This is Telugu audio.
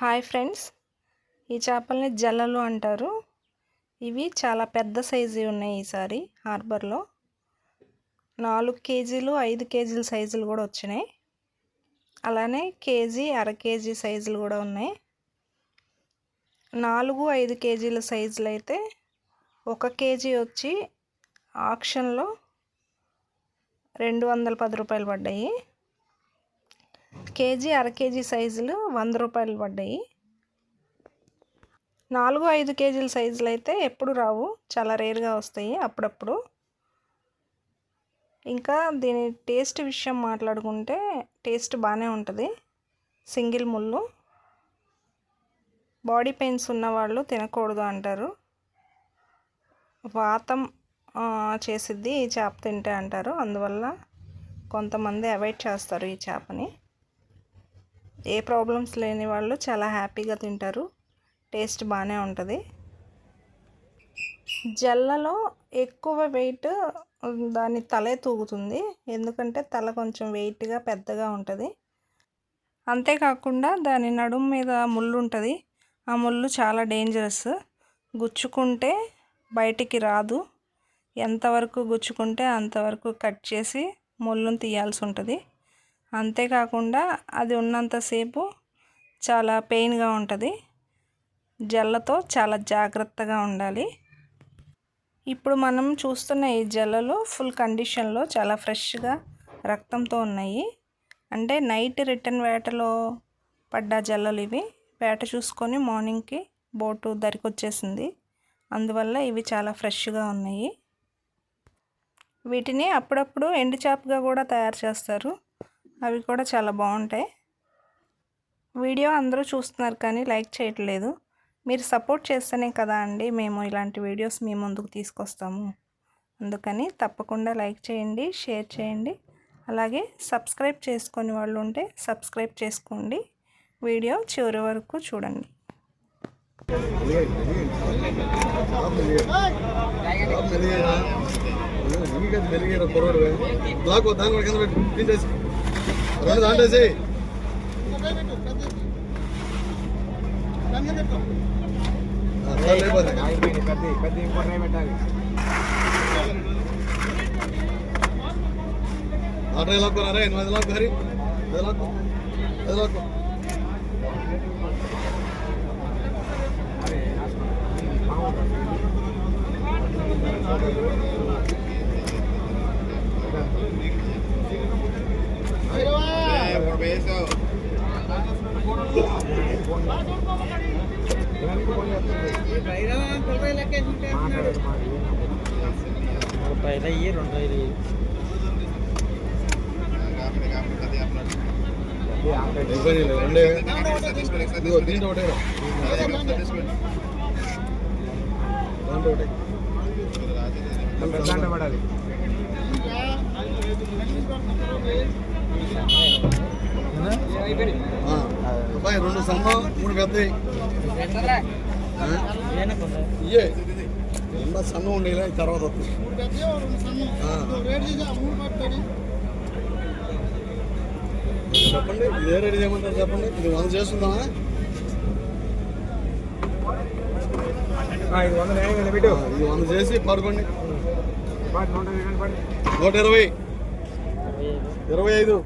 Hi friends. ఈ చేపల్ని జల్లలు అంటారు. ఇవి చాలా పెద్ద సైజు ఉన్నాయి ఈసారి హార్బర్లో. నాలుగు కేజీలు ఐదు కేజీల సైజులు కూడా వచ్చినాయి. అలానే కేజీ అర కేజీ సైజులు కూడా ఉన్నాయి. నాలుగు ఐదు కేజీల సైజులు అయితే ఒక కేజీ వచ్చి ఆక్షన్లో రెండు వందల పది రూపాయలు పడ్డాయి. కేజీ అర కేజీ సైజులు వంద రూపాయలు పడ్డాయి. నాలుగు ఐదు కేజీల సైజులు అయితే ఎప్పుడు రావు. చాలా రేర్గా వస్తాయి అప్పుడప్పుడు. ఇంకా దీని టేస్ట్ విషయం మాట్లాడుకుంటే టేస్ట్ బాగానే ఉంటుంది. సింగిల్ ముళ్ళు. బాడీ పెయిన్స్ ఉన్నవాళ్ళు తినకూడదు అంటారు. వాతం చేసిద్ది ఈ చేప తింటే అంటారు. అందువల్ల కొంతమంది అవాయిడ్ చేస్తారు ఈ చేపని. ఏ ప్రాబ్లమ్స్ లేని వాళ్ళు చాలా హ్యాపీగా తింటారు. టేస్ట్ బాగానే ఉంటుంది. జల్లలో ఎక్కువ వెయిట్ దాని తలే తూగుతుంది. ఎందుకంటే తల కొంచెం వెయిట్గా పెద్దగా ఉంటుంది. అంతేకాకుండా దాని నడుము మీద ముళ్ళు ఉంటుంది. ఆ ముళ్ళు చాలా డేంజరస్ గుచ్చుకుంటే బయటికి రాదు. ఎంతవరకు గుచ్చుకుంటే అంతవరకు కట్ చేసి ముళ్ళును తీయాల్సి ఉంటుంది. అంతేకాకుండా అది ఉన్నంతసేపు చాలా పెయిన్గా ఉంటుంది. జల్లతో చాలా జాగ్రత్తగా ఉండాలి. ఇప్పుడు మనం చూస్తున్న ఈ జల్లలు ఫుల్ కండిషన్లో చాలా ఫ్రెష్గా రక్తంతో ఉన్నాయి. అంటే నైట్ రిటర్న్ వేటలో పడ్డ జల్లలు ఇవి వేట చూసుకొని మార్నింగ్కి బోటు దరికొచ్చేసింది. అందువల్ల ఇవి చాలా ఫ్రెష్గా ఉన్నాయి. వీటిని అప్పుడప్పుడు ఎండు చేపగా కూడా తయారు చేస్తారు. అవి కూడా చాలా బాగుంటాయి వీడియో అందరూ చూస్తున్నారు కానీ లైక్ చేయట్లేదు మీరు సపోర్ట్ చేస్తేనే కదా అండి మేము ఇలాంటి వీడియోస్ మీ ముందుకు తీసుకొస్తాము అందుకని తప్పకుండా లైక్ చేయండి షేర్ చేయండి అలాగే సబ్స్క్రైబ్ చేసుకుని వాళ్ళు ఉంటే సబ్స్క్రైబ్ చేసుకోండి వీడియో చివరి వరకు చూడండి బ్లాక్ దాని కింద పెట్టి రెండు దాంటేసి ఆటో ఎలా కొనారా ఎనిమిది లాక్ హరి. ఐదు లాక్ ఐదు లాక్ రెండు అయ్యి దీంట్లో ఒకటే దాంట్లో ఒకటే దాంట్లో పడాలి అబ్బాయి రెండు సన్నం మూడు పెద్దవి ఇయ్యే. రెండు సన్నం ఉండేలా తర్వాత చెప్పండి ఇదే రెడీ చేయమంటారు చెప్పండి? ఇది వంద చేస్తుందా ఇది వంద చేసి పడుకోండి. నూట ఇరవై ఇరవై ఐదు.